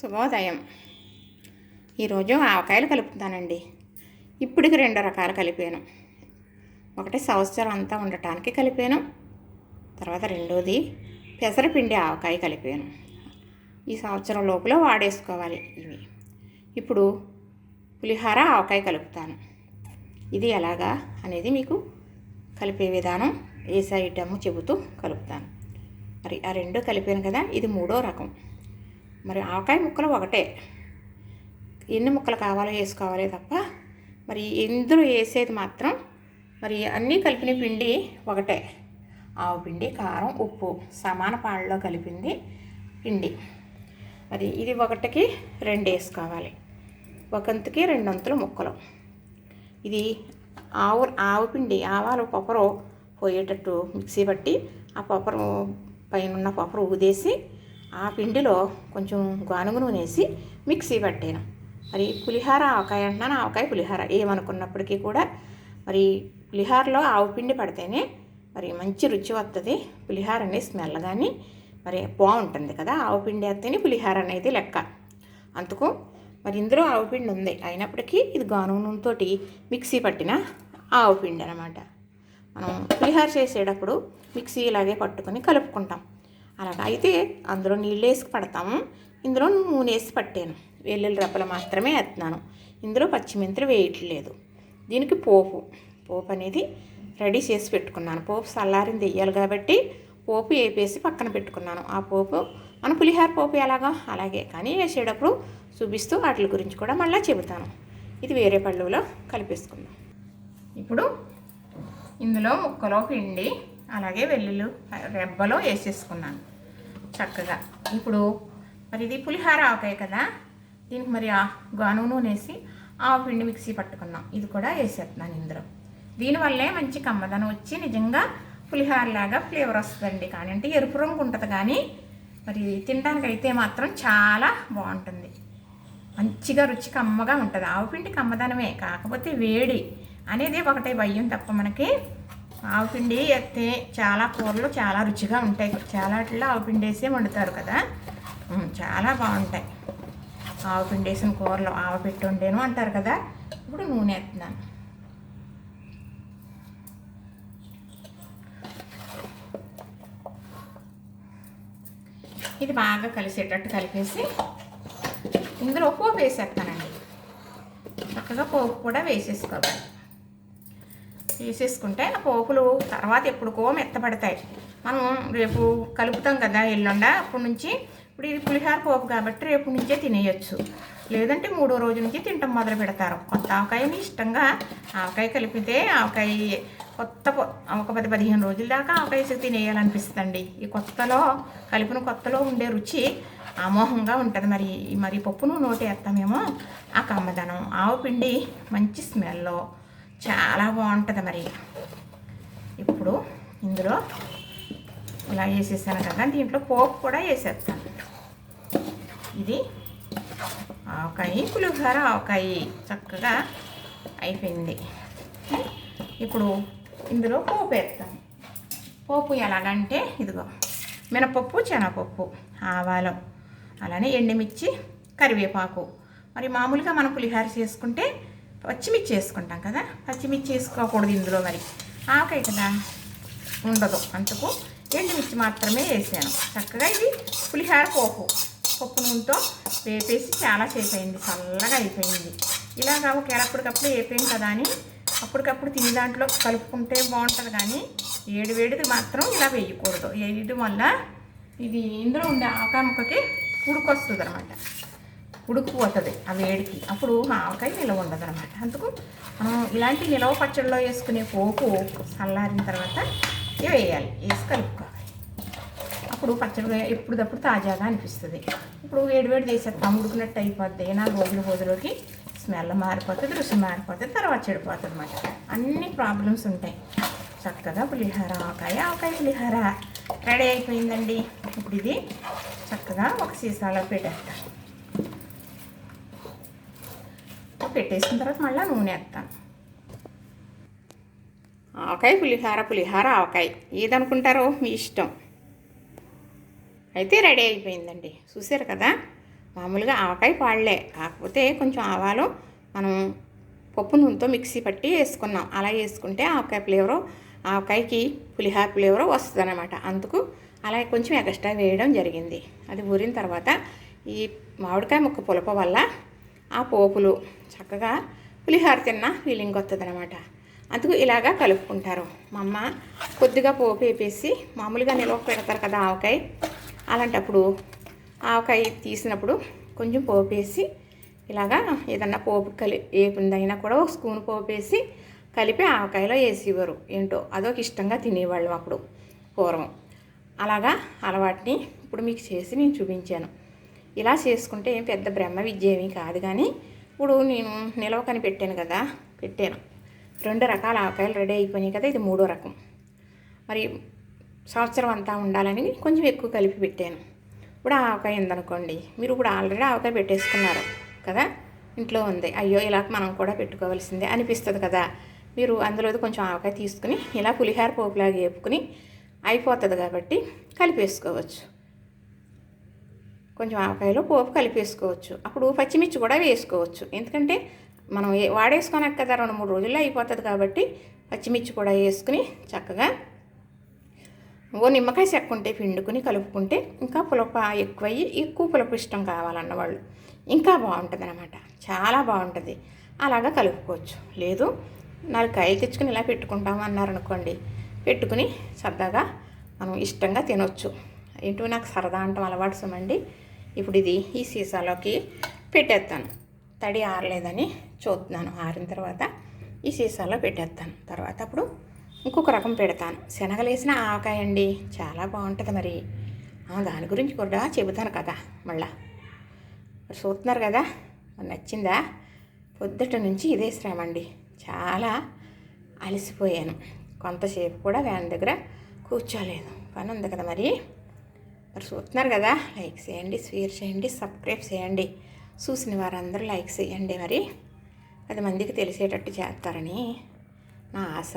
శుభోదయం. ఈరోజు ఆవకాయలు కలుపుతానండి. ఇప్పటికి రెండు రకాలు కలిపాను. ఒకటి సంవత్సరం అంతా ఉండటానికి కలిపాను. తర్వాత రెండోది పెసరపిండి ఆవకాయ కలిపాను. ఈ సంవత్సరం లోపల వాడేసుకోవాలి ఇవి. ఇప్పుడు పులిహార ఆవకాయ కలుపుతాను. ఇది ఎలాగా అనేది మీకు కలిపే విధానం ఏ ఐటమ్ చెబుతూ కలుపుతాను. మరి ఆ రెండు కలిపాను కదా ఇది మూడో రకం. మరి ఆవకాయ ముక్కలు ఒకటే. ఎన్ని ముక్కలు కావాలో వేసుకోవాలి తప్ప మరి ఇందులో వేసేది మాత్రం మరి అన్నీ కలిపిన పిండి ఒకటే. ఆవు పిండి కారం ఉప్పు సమాన పాళ్ళలో కలిపింది పిండి. మరి ఇది ఒకటికి రెండు వేసుకోవాలి. ఒకంతకి రెండొంతులు ముక్కలు. ఇది ఆవు ఆవు పిండి ఆవాలు పొపరు పోయేటట్టు మిక్సీ పట్టి ఆ పొపరు పైన ఉన్న పొపరు ఊదేసి ఆ పిండిలో కొంచెం గానుగ నూనె వేసి మిక్సీ పట్టాను మరి పులిహార ఆవకాయ అంటున్నాను ఆవకాయ పులిహార. ఏమనుకున్నప్పటికీ కూడా మరి పులిహారలో ఆవు పిండి పడితేనే మరి మంచి రుచి వస్తుంది పులిహార అనేది స్మెల్. కానీ మరి బాగుంటుంది కదా ఆవు పిండి వేస్తేనే పులిహార అనేది లెక్క. అందుకు మరి ఇందులో ఆవు పిండి ఉంది. అయినప్పటికీ ఇది గానుగ నూనెతో మిక్సీ పట్టిన ఆవు పిండి అనమాట మనం పులిహార చేసేటప్పుడు మిక్సీ ఇలాగే పట్టుకొని కలుపుకుంటాం. అలాగా. అయితే అందులో నీళ్ళు వేసి పడతాము. ఇందులో నూనె వేసి పట్టాను. వెల్లుల్లి రెప్పలు మాత్రమే వేస్తున్నాను. ఇందులో పచ్చిమెంతులు వేయట్లేదు. దీనికి పోపు. పోపు అనేది రెడీ చేసి పెట్టుకున్నాను. పోపు చల్లారింది వేయాలి కాబట్టి పోపు వేపేసి పక్కన పెట్టుకున్నాను. ఆ పోపు మన పులిహార పోపు ఎలాగో? అలాగే. కానీ వేసేటప్పుడు చూపిస్తూ వాటి గురించి కూడా మళ్ళీ చెబుతాను. ఇది వేరే పళ్ళులో కలిపేసుకుందాం. ఇప్పుడు ఇందులో ముక్కలో పిండి అలాగే వెల్లుల్లి రెబ్బలో వేసేసుకున్నాను చక్కగా. ఇప్పుడు మరి ఇది పులిహార ఆకాయ కదా దీనికి మరి ఆ గాను నూనె వేసి ఆవు పిండి మిక్సీ పట్టుకున్నాం ఇది కూడా వేసేస్తున్నాను ఇందులో. దీనివల్లే మంచి కమ్మదనం వచ్చి నిజంగా పులిహారలాగా ఫ్లేవర్ వస్తుందండి. కానీ అంటే ఎరుపు రంగు ఉంటుంది కానీ మరి తినడానికి అయితే మాత్రం చాలా బాగుంటుంది. మంచిగా రుచి కమ్మగా ఉంటుంది. ఆవు పిండి కమ్మదనమే కాకపోతే వేడి అనేది ఒకటే భయం తప్ప మనకి ఆవు పిండి ఎత్తే చాలా కూరలు చాలా రుచిగా ఉంటాయి. చాలా వాటిల్లో ఆవు పిండి వేసే వండుతారు కదా? చాలా బాగుంటాయి. ఆవు పిండి వేసిన కూరలు ఆవ పెట్టి అంటారు కదా? ఇప్పుడు నూనె వేస్తున్నాను ఇది బాగా కలిసేటట్టు కలిపేసి ఇందులో పోపు వేసేస్తానండి. చక్కగా పోపు కూడా వేసేసుకోవాలి. తీసేసుకుంటే ఆ పోపులు తర్వాత ఎప్పుడుకో మెత్తపడతాయి మనం రేపు కలుపుతాం కదా ఎల్లుండ అప్పటి నుంచి ఇప్పుడు ఇది పులిహార పోపు కాబట్టి రేపు నుంచే తినేయచ్చు. లేదంటే మూడో రోజు నుంచి తినటం మొదలు పెడతారు. కొత్త ఆవకాయని ఇష్టంగా ఆవకాయ కలిపితే ఆవకాయ కొత్త ఒక పది పదిహేను రోజుల దాకా ఆవకాయ తినేయాలనిపిస్తుందండి. ఈ కొత్తలో కలిపిన కొత్తలో ఉండే రుచి అమోహంగా ఉంటుంది. మరి మరి పప్పును నోటి వేస్తామేమో ఆ కమ్మదనం ఆవు పిండి మంచి స్మెల్లో. చాలా బాగుంటుంది మరి. ఇప్పుడు ఇందులో ఇలా వేసేసాను కదా దీంట్లో పోపు కూడా వేసేస్తాను. ఇది ఆవకాయ పులిహోర ఆవకాయ చక్కగా అయిపోయింది. ఇప్పుడు ఇందులో పోపు వేస్తాను. పోపు ఎలాగంటే ఇదిగో మినపప్పు శనగపప్పు ఆవాలు అలానే ఎండుమిర్చి కరివేపాకు. మరి మామూలుగా మనం పులిహోర చేసుకుంటే పచ్చిమిర్చి వేసుకుంటాం కదా పచ్చిమిర్చి వేసుకోకూడదు ఇందులో మరి. ఆవకాయ కదా ఉండదు అందుకు ఎండుమిర్చి మాత్రమే వేసాను. చక్కగా ఇది పులిహార పోపు పప్పు నూనెతో వేపేసి చాలా సేపు అయింది చల్లగా అయిపోయింది. ఇలాగా ఒకేటప్పటికప్పుడు వేపాం కదా అని అప్పటికప్పుడు తిని దాంట్లో కలుపుకుంటే బాగుంటుంది కానీ ఏడు వేడిది మాత్రం ఇలా వేయకూడదు. వేయడం వల్ల ఇది ఇందులో ఉండే ఆవకాయ ముక్కకి ఉడుకొస్తుంది అనమాట ఉడుకుపోతుంది ఆ వేడికి. అప్పుడు ఆవకాయ నిలవ ఉండదు అనమాట అందుకు మనం ఇలాంటి నిలవ పచ్చడిలో వేసుకునే పోపు చల్లారిన తర్వాత ఇవి వేయాలి. వేసి కలుపుకోవాలి. అప్పుడు పచ్చడి ఎప్పుడప్పుడు తాజాగా అనిపిస్తుంది. ఇప్పుడు వేడి వేడి వేసేస్తాం ఉడికినట్టు అయిపోద్ది. నాలుగు రోజుల రోజులకి స్మెల్ మారిపోతుంది రుచి మారిపోతుంది తర్వాత చెడిపోతుంది అనమాట అన్ని ప్రాబ్లమ్స్ ఉంటాయి. చక్కగా పులిహార ఆకాయ ఆవకాయ పులిహార. రెడీ అయిపోయిందండి. ఇప్పుడు ఇది చక్కగా ఒక సీసాలో పెట్టేస్తాను. పెట్టేసిన తర్వాత మళ్ళీ నూనె వేస్తాను. ఆవకాయ పులిహార పులిహార ఆవకాయ. ఏదనుకుంటారో మీ ఇష్టం. అయితే రెడీ అయిపోయిందండి. చూసారు కదా? మామూలుగా ఆవకాయ పాడలే కాకపోతే కొంచెం ఆవాలు మనం పప్పు నూనెతో మిక్సీ పట్టి వేసుకున్నాం. అలా వేసుకుంటే ఆవకాయ ఫ్లేవరు ఆవకాయకి పులిహార ఫ్లేవరు వస్తుంది అనమాట అందుకు అలా కొంచెం ఎక్స్ట్రా వేయడం జరిగింది. అది ఊరిన తర్వాత ఈ మామిడికాయ ముక్క పులప వల్ల ఆ పోపులు చక్కగా పులిహార తిన్న ఫీలింగ్ వస్తుంది అనమాట అందుకు ఇలాగా కలుపుకుంటారు. మా అమ్మ కొద్దిగా పోపు వేపేసి మామూలుగా నిల్వ పెడతారు కదా ఆవకాయ. అలాంటప్పుడు ఆవకాయ తీసినప్పుడు కొంచెం పోపు వేసి ఇలాగా ఏదన్నా పోపు కలి వేపిందైనా కూడా ఒక స్పూన్ పోపు వేసి కలిపి ఆవకాయలో వేసేవారు. ఏంటో అదొక ఇష్టంగా తినేవాళ్ళం అప్పుడు పూర్వం. అలాగా అలవాటుని ఇప్పుడు మీకు చేసి నేను చూపించాను. ఇలా చేసుకుంటే ఏం పెద్ద బ్రహ్మ విద్య ఏమీ కాదు కానీ ఇప్పుడు నేను నిలవకని పెట్టాను కదా పెట్టాను. రెండు రకాల ఆవకాయలు రెడీ అయిపోయినాయి కదా ఇది మూడో రకం. మరి సంవత్సరం అంతా ఉండాలని కొంచెం ఎక్కువ కలిపి పెట్టాను. ఇప్పుడు ఆవకాయ ఉందనుకోండి మీరు ఇప్పుడు ఆల్రెడీ ఆవకాయ పెట్టేసుకున్నారు కదా ఇంట్లో ఉంది. అయ్యో ఇలా మనం కూడా పెట్టుకోవాల్సిందే అనిపిస్తుంది కదా. మీరు అందులో కొంచెం ఆవకాయ తీసుకుని ఇలా పులిహార పోపులాగా వేపుకుని అయిపోతుంది కాబట్టి కలిపేసుకోవచ్చు. కొంచెం ఆవకాయలో పోపు కలిపేసుకోవచ్చు. అప్పుడు పచ్చిమిర్చి కూడా వేసుకోవచ్చు. ఎందుకంటే మనం వాడేసుకున్నాక కదా రెండు మూడు రోజుల్లో అయిపోతుంది కాబట్టి పచ్చిమిర్చి కూడా వేసుకుని చక్కగా ఓ నిమ్మకాయ చెక్కుంటే పిండుకుని కలుపుకుంటే ఇంకా పులప ఎక్కువయ్యి ఎక్కువ పులప ఇష్టం కావాలన్న వాళ్ళు. ఇంకా బాగుంటుంది అనమాట చాలా బాగుంటుంది. అలాగా కలుపుకోవచ్చు. లేదు నాలుగు కాయలు తెచ్చుకుని ఇలా పెట్టుకుంటాము అన్నారనుకోండి పెట్టుకుని సరదాగా మనం ఇష్టంగా తినొచ్చు. ఏంటో నాకు సరదా అంటాం అలవాటు సుమండి. ఇప్పుడు ఇది ఈ సీసాలోకి పెట్టేస్తాను. తడి ఆరలేదని చూస్తున్నాను. ఆరిన తర్వాత ఈ సీసాలో పెట్టేస్తాను. తర్వాత అప్పుడు ఇంకొక రకం పెడతాను. శనగలేసిన ఆవకాయ అండి. చాలా బాగుంటుంది మరి. దాని గురించి కూడా చెబుతాను కదా మళ్ళా. చూస్తున్నారు కదా? నచ్చిందా? పొద్దుట నుంచి ఇదే శ్రమ అండి. చాలా అలసిపోయాను. కొంతసేపు కూడా వ్యాన్ దగ్గర కూర్చోలేదు. పని ఉంది కదా మరి? మరి చూస్తున్నారు కదా లైక్ చేయండి షేర్ చేయండి సబ్స్క్రైబ్ చేయండి. చూసిన వారందరూ లైక్ చేయండి మరి. పది మందికి తెలిసేటట్టు చేస్తారని నా ఆశ.